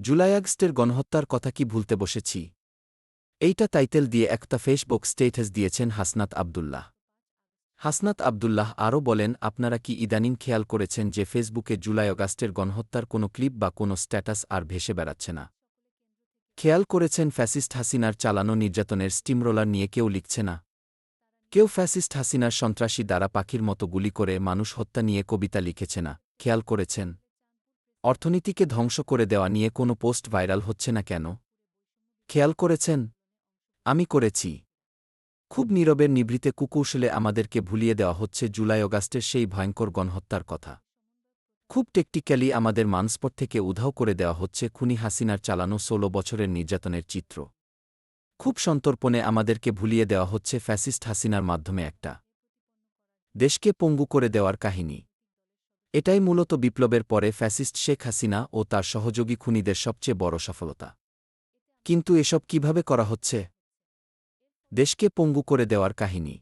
জুলাই আগস্টের গণহত্যার কথা কি ভুলতে বসেছি? এইটা টাইটেল দিয়ে একটা ফেসবুক স্টেটাস দিয়েছেন হাসনাত আবদুল্লাহ। হাসনাত আবদুল্লাহ আরও বলেন, আপনারা কি ইদানিং খেয়াল করেছেন যে ফেসবুকে জুলাই অগাস্টের গণহত্যার কোনো ক্লিপ বা কোনো স্ট্যাটাস আর ভেসে বেড়াচ্ছে না? খেয়াল করেছেন ফ্যাসিস্ট হাসিনার চালানো নির্যাতনের স্টিমরোলার নিয়ে কেউ লিখছে না? কেউ ফ্যাসিস্ট হাসিনার সন্ত্রাসী দ্বারা পাখির মতো গুলি করে মানুষ হত্যা নিয়ে কবিতা লিখেছে না? খেয়াল করেছেন। অর্থনীতিকে ধ্বংস করে দেওয়া নিয়ে কোনো পোস্ট ভাইরাল হচ্ছে না কেন? খেয়াল করেছেন? আমি করেছি। খুব নীরবের নিভৃতে কুকৌশলে আমাদেরকে ভুলিয়ে দেওয়া হচ্ছে জুলাই অগাস্টের সেই ভয়ঙ্কর গণহত্যার কথা। খুব টেকটিক্যালি আমাদের মানস্পট থেকে উধাও করে দেওয়া হচ্ছে খুনি হাসিনার চালানো ষোলো বছরের নির্যাতনের চিত্র। খুব সন্তর্পণে আমাদেরকে ভুলিয়ে দেওয়া হচ্ছে ফ্যাসিস্ট হাসিনার মাধ্যমে একটা। দেশকে পঙ্গু করে দেওয়ার কাহিনী। এটাই মূলত বিপ্লবের পরে ফ্যাসিস্ট শেখ হাসিনা ও তার সহযোগী খুনিদের সবচেয়ে বড় সফলতা। কিন্তু এসব কীভাবে করা হচ্ছে? দেশকে পঙ্গু করে দেওয়ার কাহিনী।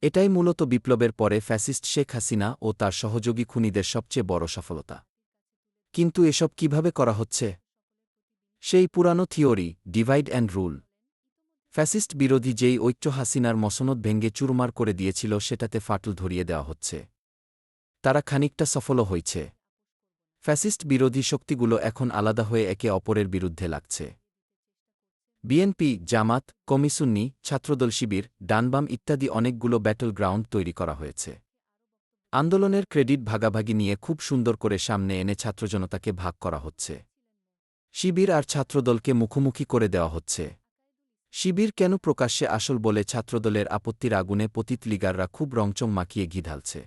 এটাই মূলত বিপ্লবের পরে ফ্যাসিস্ট শেখ হাসিনা ও তার সহযোগী খুনিদের সবচেয়ে বড় সফলতা। কিন্তু এসব কীভাবে করা হচ্ছে? সেই পুরানো theory, divide and rule. Fascist বিরোধী যেই ঐক্য হাসিনার মসনদ ভেঙ্গে চুরমার করে দিয়েছিল, সেটাতে ফাটল ধরিয়ে দেওয়া হচ্ছে। তারা খানিকটা সফলও হয়েছে ফ্যাসিস্ট বিরোধী শক্তিগুলো এখন আলাদা হয়ে একে অপরের বিরুদ্ধে লাগছে। বিএনপি, জামাত, কমিসুন্নি, ছাত্রদল শিবির, ডানবাম ইত্যাদি অনেকগুলো ব্যাটল গ্রাউন্ড তৈরি করা হয়েছে। আন্দোলনের ক্রেডিট ভাগাভাগি নিয়ে খুব সুন্দর করে সামনে এনে ছাত্রজনতাকে ভাগ করা হচ্ছে। শিবির আর ছাত্রদলকে মুখোমুখি করে দেওয়া হচ্ছে। শিবির কেন প্রকাশ্যে আসল বলে ছাত্রদলের আপত্তির আগুনে পতিত লিগাররা খুব রংচং মাখিয়ে ঘি ঢালছে।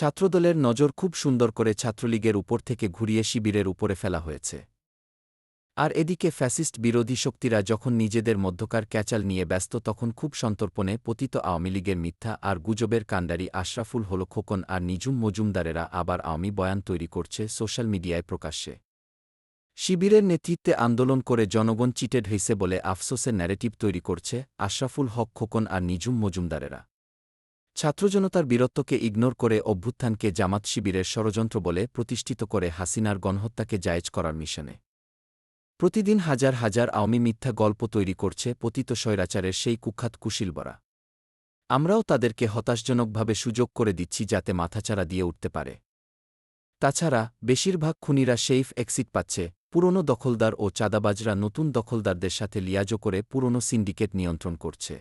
ছাত্রদলের নজর খুব সুন্দর করে ছাত্রলীগের উপর থেকে ঘুরিয়ে শিবিরের উপরে ফেলা হয়েছে। আর এদিকে ফ্যাসিস্ট বিরোধী শক্তিরা যখন নিজেদের মধ্যকার ক্যাচাল নিয়ে ব্যস্ত তখন খুব সন্তর্পণে পতিত আওয়ামী লীগের মিথ্যা আর গুজবের কাণ্ডারি আশরাফুল হল খোকন আর নিজুম মজুমদারেরা আবার আওয়ামী বয়ান তৈরি করছে সোশ্যাল মিডিয়ায় প্রকাশ্যে। শিবিরের নেতৃত্বে আন্দোলন করে জনগণ চিটেড হইছে বলে আফসোসের ন্যারেটিভ তৈরি করছে আশরাফুল হক খোকন আর নিজুম মজুমদারেরা। ছাত্রজনতার বীরত্বকে ইগনোর করে অভ্যুত্থানকে জামাত শিবিরের ষড়যন্ত্র বলে প্রতিষ্ঠিত করে হাসিনার গণহত্যাকে জায়েজ করার মিশনে। প্রতিদিন হাজার হাজার আওয়ামী মিথ্যা গল্প তৈরি করছে পতিত স্বৈরাচারের সেই কুখ্যাত কুশিলবরা। আমরাও তাদেরকে হতাশজনকভাবে সুযোগ করে দিচ্ছি যাতে মাথাচাড়া দিয়ে উঠতে পারে। তাছাড়া, বেশিরভাগ খুনিরা সেইফ এক্সিট পাচ্ছে, পুরনো দখলদার ও চাঁদাবাজরা নতুন দখলদারদের সাথে লিয়াজো করে পুরনো সিন্ডিকেট নিয়ন্ত্রণ করছে।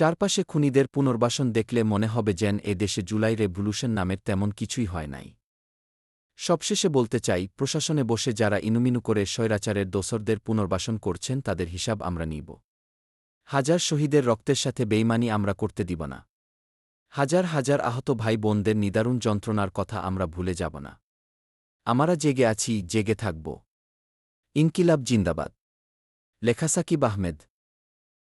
চারপাশে খুনিদের পুনর্বাসন দেখলে মনে হবে যেন এ দেশে জুলাই রেভলিউশন নামের তেমন কিছুই হয় নাই। সবশেষে বলতে চাই, প্রশাসনে বসে যারা ইনুমিনু করে স্বৈরাচারের দোসরদের পুনর্বাসন করছেন তাদের হিসাব আমরা নিব। হাজার শহীদের রক্তের সাথে বেইমানি আমরা করতে দিব না। হাজার হাজার আহত ভাই বোনদের নিদারুণ যন্ত্রণার কথা আমরা ভুলে যাব না। আমরা জেগে আছি, জেগে থাকব। ইনকিলাব জিন্দাবাদ। লেখা সাকিব আহমেদ।